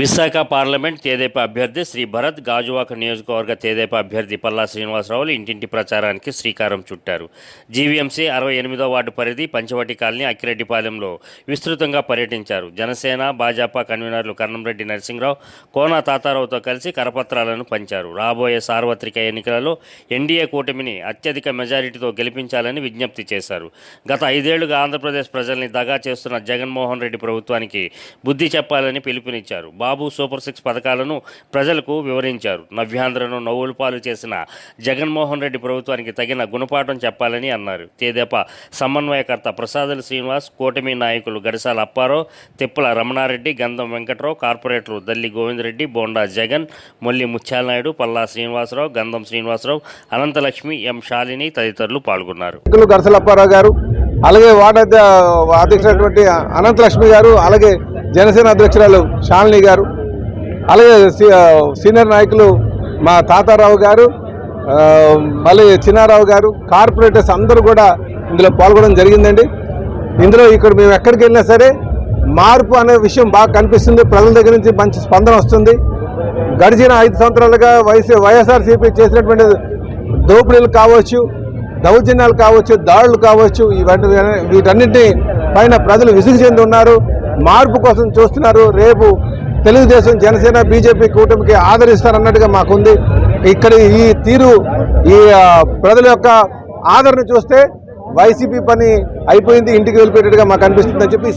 Visakha parliament తేదేపా అభ్యర్థి శ్రీ భరత్ గాజువాక నియోజకవర్గ తేదేపా అభ్యర్థి పల్లా శ్రీనివాసరావులు ఇంటింటి ప్రచారానికి శ్రీకారం చుట్టారు. జీవీఎంసీ అరవై ఎనిమిదో వార్డు పరిధి పంచవటి కాలనీ అక్కిరెడ్డిపాలెంలో విస్తృతంగా పర్యటించారు. జనసేన భాజపా కన్వీనర్లు కన్నంరెడ్డి నరసింహరావు కోన తాతారావుతో కలిసి కరపత్రాలను పంచారు. రాబోయే సార్వత్రిక ఎన్నికలలో ఎన్డీఏ కూటమిని అత్యధిక మెజారిటీతో గెలిపించాలని విజ్ఞప్తి చేశారు. గత ఐదేళ్ళుగా ఆంధ్రప్రదేశ్ ప్రజల్ని దగా చేస్తున్న జగన్మోహన్ రెడ్డి ప్రభుత్వానికి బుద్ధి చెప్పాలని పిలుపునిచ్చారు. బాబు సూపర్ సిక్స్ పథకాలను ప్రజలకు వివరించారు. నవ్యాంధ్రను నవ్వులు పాలు చేసిన జగన్మోహన్ రెడ్డి ప్రభుత్వానికి తగిన గుణపాఠం చెప్పాలని అన్నారు. తేదేపా సమన్వయకర్త ప్రసాదుల శ్రీనివాస్ కూటమి నాయకులు గడిసాల అప్పారావు తిప్పల రమణారెడ్డి గంధం వెంకట్రావు కార్పొరేటర్లు దల్లి గోవిందరెడ్డి బోండా జగన్ మొల్లి ముత్యాలనాయుడు పల్లా శ్రీనివాసరావు గంధం శ్రీనివాసరావు అనంతలక్ష్మి ఎం శాలిని తదితరులు పాల్గొన్నారు. నాయకులు గారు అలాగే వార్డు అధ్యక్షుడైనటువంటి అనంతలక్ష్మి గారు అలాగే జనసేన అధ్యక్షురాలు షాలిని గారు అలాగే సీ- సీనియర్ నాయకులు మా తాతారావు గారు మళ్ళీ చిన్నారావు గారు కార్పొరేటర్స్ అందరూ కూడా ఇందులో పాల్గొనడం జరిగిందండి. ఇందులో ఇక్కడ మేము ఎక్కడికి వెళ్ళినా సరే మార్పు అనే విషయం బాగా కనిపిస్తుంది. ప్రజల దగ్గర నుంచి మంచి స్పందన వస్తుంది. గడిచిన ఐదు సంవత్సరాలుగా వైసీ వైఎస్ఆర్సీపీ చేసినటువంటి దోపిడీలు కావచ్చు దౌర్జన్యాలు కావచ్చు దాడులు కావచ్చు ఇవన్నీ వీటన్నింటినీ పైన ప్రజలు విసుగు చెంది ఉన్నారు మార్పు కోసం చూస్తున్నారు. రేపు తెలుగుదేశం జనసేన బీజేపీ కూటమికి ఆదరిస్తారన్నట్టుగా మాకుంది. ఇక్కడ ఈ తీరు ఈ ప్రజల యొక్క ఆదరణ చూస్తే వైసీపీ పని అయిపోయింది ఇంటికి వెళ్ళిపోయేట్టుగా మాకు అనిపిస్తుందని చెప్పి